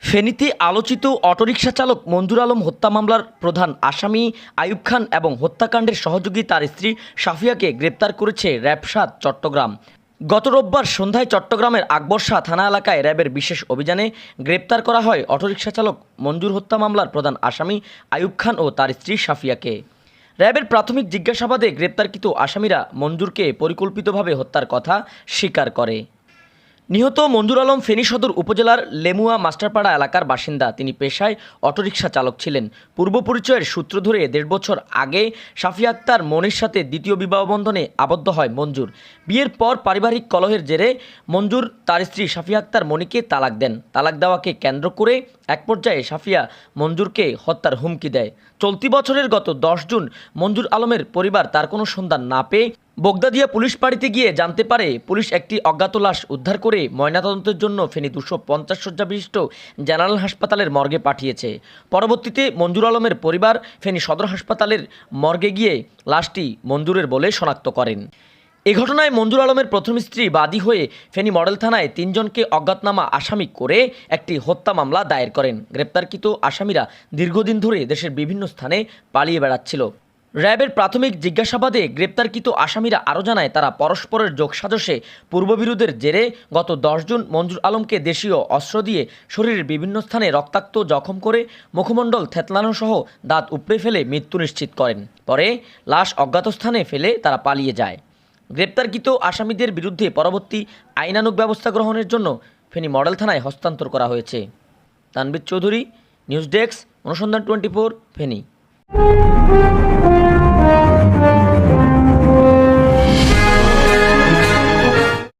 ফেনীতে আলোচিত অটোরিকশা চালক মঞ্জুর আলম হত্যা মামলার প্রধান আসামি আয়ুব খান এবং হত্যাকাণ্ডের সহযোগী তার স্ত্রী সাফিয়াকে গ্রেপ্তার করেছে র্যাব সাত চট্টগ্রাম। গত রোববার সন্ধ্যায় চট্টগ্রামের আকবরশাহ থানা এলাকায় র্যাবের বিশেষ অভিযানে গ্রেপ্তার করা হয় অটোরিকশা চালক মঞ্জুর হত্যা মামলার প্রধান আসামি আয়ুব খান ও তার স্ত্রী সাফিয়াকে র্যাবের প্রাথমিক জিজ্ঞাসাবাদে গ্রেপ্তারকৃত আসামিরা মঞ্জুরকে পরিকল্পিতভাবে হত্যার কথা স্বীকার করে। নিহত মঞ্জুর আলম ফেনী সদর উপজেলার লেমুয়া মাস্টারপাড়া এলাকার বাসিন্দা। তিনি পেশায় অটোরিকশা চালক ছিলেন। পূর্ব পরিচয়ের সূত্র ধরে দেড় বছর আগে শাফিয়া আক্তার মনির সাথে দ্বিতীয় বিবাহ বন্ধনে আবদ্ধ হয় মঞ্জুর বিয়ের পর পারিবারিক কলহের জেরে মঞ্জুর তার স্ত্রী শাফিয়া আক্তার মনিকে তালাক দেন। তালাক দেওয়াকে কেন্দ্র করে এক পর্যায়ে সাফিয়া মঞ্জুরকে হত্যার হুমকি দেয়। চলতি বছরের গত দশ জুন মঞ্জুর আলমের পরিবার তার কোনো সন্ধান না পেয়ে বগদাদিয়া পুলিশ বাড়িতে গিয়ে জানতে পারে, পুলিশ একটি অজ্ঞাত লাশ উদ্ধার করে ময়নাতদন্তের জন্য ফেনী দুশো পঞ্চাশ শয্যা বিশিষ্ট জেনারেল হাসপাতালের মর্গে পাঠিয়েছে। পরবর্তীতে মঞ্জুর আলমের পরিবার ফেনী সদর হাসপাতালের মর্গে গিয়ে লাশটি মঞ্জুরের বলে শনাক্ত করেন। এ ঘটনায় মঞ্জুর আলমের প্রথম স্ত্রী বাদী হয়ে ফেনী মডেল থানায় তিনজনকে অজ্ঞাতনামা আসামি করে একটি হত্যা মামলা দায়ের করেন। গ্রেপ্তারকৃত আসামিরা দীর্ঘদিন ধরে দেশের বিভিন্ন স্থানে পালিয়ে বেড়াচ্ছিল। র্যাবের প্রাথমিক জিজ্ঞাসাবাদে গ্রেপ্তারকৃত আসামিরা আরও জানায়, তারা পরস্পরের যোগসাজশে পূর্ববিরোধের জেরে গত জুন মঞ্জুর আলমকে দেশীয় অস্ত্র দিয়ে শরীরের বিভিন্ন স্থানে রক্তাক্ত জখম করে মুখমণ্ডল থেতলানো সহ দাঁত উপড়ে ফেলে মৃত্যু নিশ্চিত করেন। পরে লাশ অজ্ঞাত স্থানে ফেলে তারা পালিয়ে যায়। গ্রেপ্তারকৃত আসামিদের বিরুদ্ধে পরবর্তী আইনানুগ ব্যবস্থা গ্রহণের জন্য ফেনী মডেল থানায় হস্তান্তর করা হয়েছে। তানবির চৌধুরী, নিউজ ডেস্ক, অনুসন্ধান twenty four, Feni. Thank you.